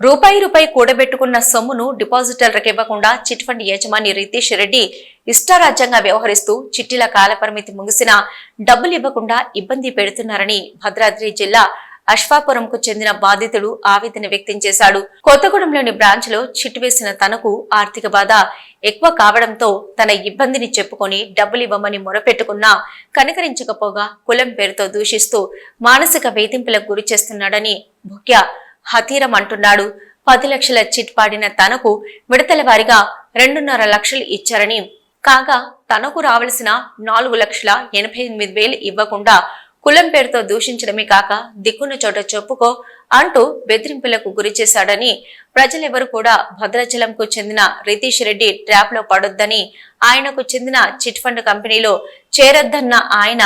రూపాయి రూపాయి కూడబెట్టుకున్న సొమ్మును డిపాజిటర్లకు ఇవ్వకుండా చిట్ ఫండ్ యజమాని రితీష్ రెడ్డి ఇష్టారాజ్యంగా వ్యవహరిస్తూ చిట్టీల కాలపరిమితి ముగిసినా డబ్బులు ఇవ్వకుండా ఇబ్బంది పెడుతున్నారని భద్రాద్రి జిల్లా అశ్వాపురంకు చెందిన బాధితుడు ఆవేదన వ్యక్తం చేశాడు. కొత్తగూడెంలోని బ్రాంచ్లో చిట్ వేసిన తనకు ఆర్థిక బాధ ఎక్కువ కావడంతో తన ఇబ్బందిని చెప్పుకొని డబ్బులు ఇవ్వమని మొరపెట్టుకున్నా కనికరించకపోగా కులం పేరుతో దూషిస్తూ మానసిక వేధింపులకు గురి చేస్తున్నాడని ముఖ్య హతీరం అంటున్నాడు పది లక్షల చిట్ పాడిన తనకు విడతల వారిగా రెండున్నర లక్షలు ఇచ్చారని. కాగా తనకు రావలసిన నాలుగు లక్షల ఎనభై ఎనిమిది వేలు ఇవ్వకుండా కులం పేరుతో దూషించడమే కాక దిక్కున్న చోట చెప్పుకో అంటూ బెదిరింపులకు గురి చేశాడని. ప్రజలెవరూ కూడా భద్రాచలంకు చెందిన రితీష్ రెడ్డి ట్రాప్లో పడొద్దని ఆయనకు చెందిన చిట్ ఫండ్ కంపెనీలో చేరొద్దన్న ఆయన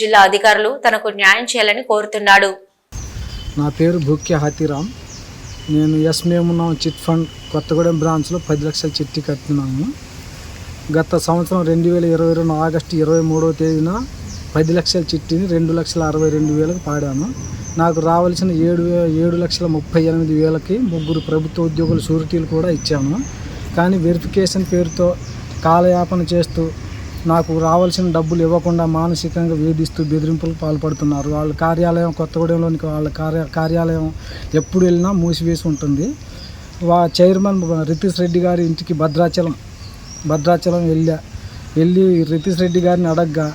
జిల్లా అధికారులు తనకు న్యాయం చేయాలని కోరుతున్నాడు. నా పేరు భూక్య హాతీరామ్. నేను ఎస్ మేమున్నాం చిట్ ఫండ్ కొత్తగూడెం బ్రాంచ్లో పది లక్షల చిట్టి కట్టినాము. గత సంవత్సరం రెండు వేల ఇరవై రెండు ఆగస్టు ఇరవై మూడవ తేదీన పది లక్షల చిట్టిని రెండు లక్షల అరవై రెండు వేలకు పాడాను నాకు రావాల్సిన ఏడు వే ఏడు లక్షల ముప్పై ఎనిమిది వేలకి ముగ్గురు ప్రభుత్వ ఉద్యోగుల షూరిటీలు కూడా ఇచ్చాను కానీ వెరిఫికేషన్ పేరుతో కాలయాపన చేస్తూ నాకు రావాల్సిన డబ్బులు ఇవ్వకుండా మానసికంగా వేధిస్తూ బెదిరింపులకు పాల్పడుతున్నారు. వాళ్ళ కార్యాలయం కొత్తగూడెంలోని వాళ్ళ కార్య కార్యాలయం ఎప్పుడు వెళ్ళినా మూసివేసి ఉంటుంది. వా చైర్మన్ రితీష్ రెడ్డి గారి ఇంటికి భద్రాచలం భద్రాచలం వెళ్ళా వెళ్ళి రితీష్ రెడ్డి గారిని అడగ్గా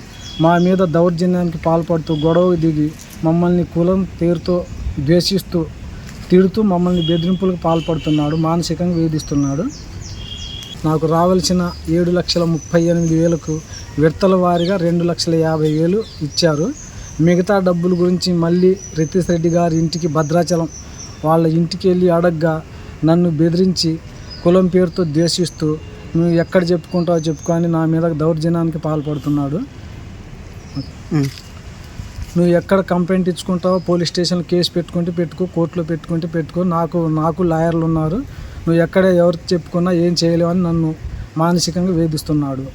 మా మీద దౌర్జన్యానికి పాల్పడుతూ గొడవ దిగి మమ్మల్ని కులం పేరుతో ద్వేషిస్తూ తిడుతూ మమ్మల్ని బెదిరింపులకు పాల్పడుతున్నాడు మానసికంగా వేధిస్తున్నాడు. నాకు రావాల్సిన ఏడు లక్షల ముప్పై ఎనిమిది వేలకు విడతల వారీగా రెండు లక్షల యాభై వేలు ఇచ్చారు. మిగతా డబ్బుల గురించి మళ్ళీ రితీష్ రెడ్డి గారి ఇంటికి భద్రాచలం వాళ్ళ ఇంటికి వెళ్ళి అడగ్గా నన్ను బెదిరించి కులం పేరుతో ద్వేషిస్తూ నువ్వు ఎక్కడ చెప్పుకుంటావో చెప్పుకొని నా మీద దౌర్జన్యానికి పాల్పడుతున్నాడు. నువ్వు ఎక్కడ కంప్లైంట్ ఇచ్చుకుంటావో పోలీస్ స్టేషన్లో కేసు పెట్టుకుంటే పెట్టుకో కోర్టులో పెట్టుకుంటే పెట్టుకో. నాకు నాకు లాయర్లు ఉన్నారు. నువ్వు ఎక్కడ ఎవరు చెప్పుకున్నా ఏం చేయలేవని నన్ను మానసికంగా వేధిస్తున్నాడు.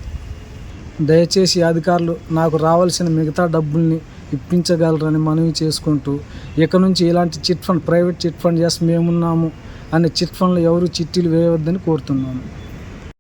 దయచేసి అధికారులు నాకు రావాల్సిన మిగతా డబ్బుల్ని ఇప్పించగలరని మనవి చేసుకుంటూ ఇక నుంచి ఇలాంటి chit fund private chit fund yes మేమున్నాము అనే చిట్ ఫండ్లు ఎవరు చిట్టీలు వేయవద్దని కోరుతున్నాను.